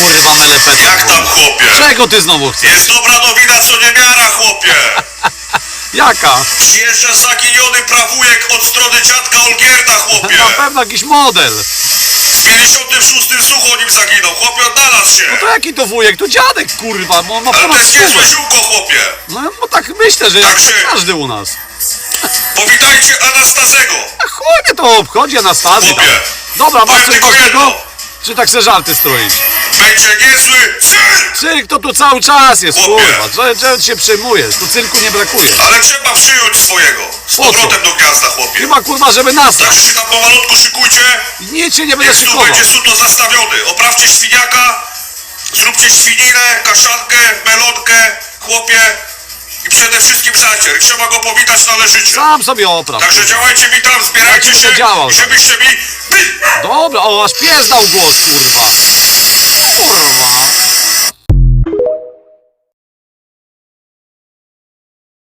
kurwa melepeta. Jak tam chłopie? Czego ty znowu chcesz? Jest dobra nowina, co nie miara chłopie! Jaka? Przyjeżdża zaginiony prawujek od strony dziadka Olgierda chłopie! Na pewno jakiś model. W 56 sucho nim zaginął, chłopie odnalazł się! No to jaki to wujek? To dziadek kurwa, bo on ma Ale to ponad jest niezłe stówę. ziółko chłopie! No bo tak myślę, że Tak się- każdy u nas. Powitajcie Anastazego! A chuj mnie to obchodzi Anastazji tam. Chłopie! Dobra, masz Powiem coś tylko ważnego? jedno! Czy tak se żarty stroić? Będzie niezły cyrk! Cyrk to tu cały czas jest, Chłopie. kurwa. Czego ci się przejmujesz? Tu cyrku nie brakuje. Ale trzeba przyjąć swojego! Z Po co? powrotem do gniazda chłopie! Chyba kurwa, żeby nasrać. Także się tam pomalutku szykujcie! Nic się nie będę Niech tu szykował. będzie suto zastawiony. Oprawcie świniaka, zróbcie świninę, kaszankę, melonkę, chłopie i przede wszystkim zacier. Trzeba go powitać należycie. Sam sobie opraw. Także działajcie mi tam, zbierajcie ci się będę działał. i żebyście mi... Dobra, o, aż pies dał głos, kurwa.